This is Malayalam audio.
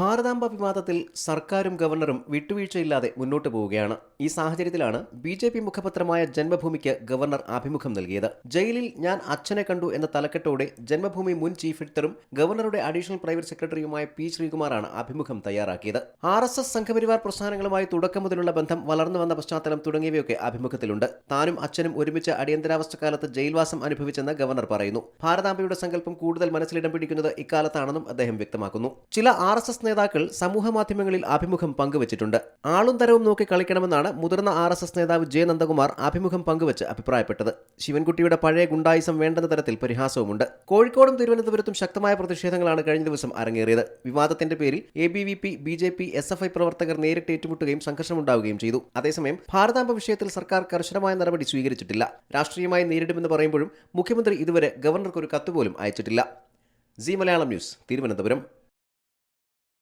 ഭാരതാംബ വിവാദത്തിൽ സർക്കാരും ഗവർണറും വിട്ടുവീഴ്ചയില്ലാതെ മുന്നോട്ട് പോവുകയാണ്. ഈ സാഹചര്യത്തിലാണ് ബി ജെ പി മുഖപത്രമായ ജന്മഭൂമിക്ക് ഗവർണർ ആഭിമുഖം നൽകിയത്. ജയിലിൽ ഞാൻ അച്ഛനെ കണ്ടു എന്ന തലക്കെട്ടോടെ ജന്മഭൂമി മുൻ ചീഫ് എഡിറ്ററും ഗവർണറുടെ അഡീഷണൽ പ്രൈവറ്റ് സെക്രട്ടറിയുമായ പി ശ്രീകുമാറാണ് ആഭിമുഖം തയ്യാറാക്കിയത്. ആർ എസ് എസ് സംഘപരിവാർ പ്രസ്ഥാനങ്ങളുമായി തുടക്കം മുതലുള്ള ബന്ധം വളർന്നു വന്ന പശ്ചാത്തലം തുടങ്ങിയവയൊക്കെ ആഭിമുഖത്തിലുണ്ട് താനും അച്ഛനും ഒരുമിച്ച് അടിയന്തരാവസ്ഥ കാലത്ത് ജയിൽവാസം അനുഭവിച്ചെന്ന് ഗവർണർ പറയുന്നു. ഭാരതാംബയുടെ സങ്കല്പം കൂടുതൽ മനസ്സിലിടം പിടിക്കുന്നത് ഇക്കാലത്താണെന്നും അദ്ദേഹം വ്യക്തമാക്കുന്നു. ചില ആർ എസ് എസ് നേതാക്കൾ സമൂഹ മാധ്യമങ്ങളിൽ ആഭിമുഖം പങ്കുവച്ചിട്ടുണ്ട്. ആളും തരവും നോക്കി കളിക്കണമെന്നാണ് മുതിർന്ന ആർ എസ് എസ് നേതാവ് ജെ നന്ദകുമാർ അഭിമുഖം പങ്കുവച്ച് അഭിപ്രായപ്പെട്ടത്. ശിവൻകുട്ടിയുടെ പഴയ ഗുണ്ടായിസം വേണ്ടെന്ന തരത്തിൽ പരിഹാസവുമുണ്ട്. കോഴിക്കോടും തിരുവനന്തപുരത്തും ശക്തമായ പ്രതിഷേധങ്ങളാണ് കഴിഞ്ഞ ദിവസം അരങ്ങേറിയത്. വിവാദത്തിന്റെ പേരിൽ A B V P B J P S F I പ്രവർത്തകർ നേരിട്ട് ഏറ്റുമുട്ടുകയും സംഘർഷമുണ്ടാവുകയും ചെയ്തു. അതേസമയം ഭാരതാംബ വിഷയത്തിൽ സർക്കാർ കർശനമായ നടപടി സ്വീകരിച്ചിട്ടില്ല. രാഷ്ട്രീയമായി നേരിടുമെന്ന് പറയുമ്പോഴും മുഖ്യമന്ത്രി ഇതുവരെ ഗവർണർക്ക് ഒരു കത്തുപോലും അയച്ചിട്ടില്ല. Zee Malayalam news Thiruvananthapuram.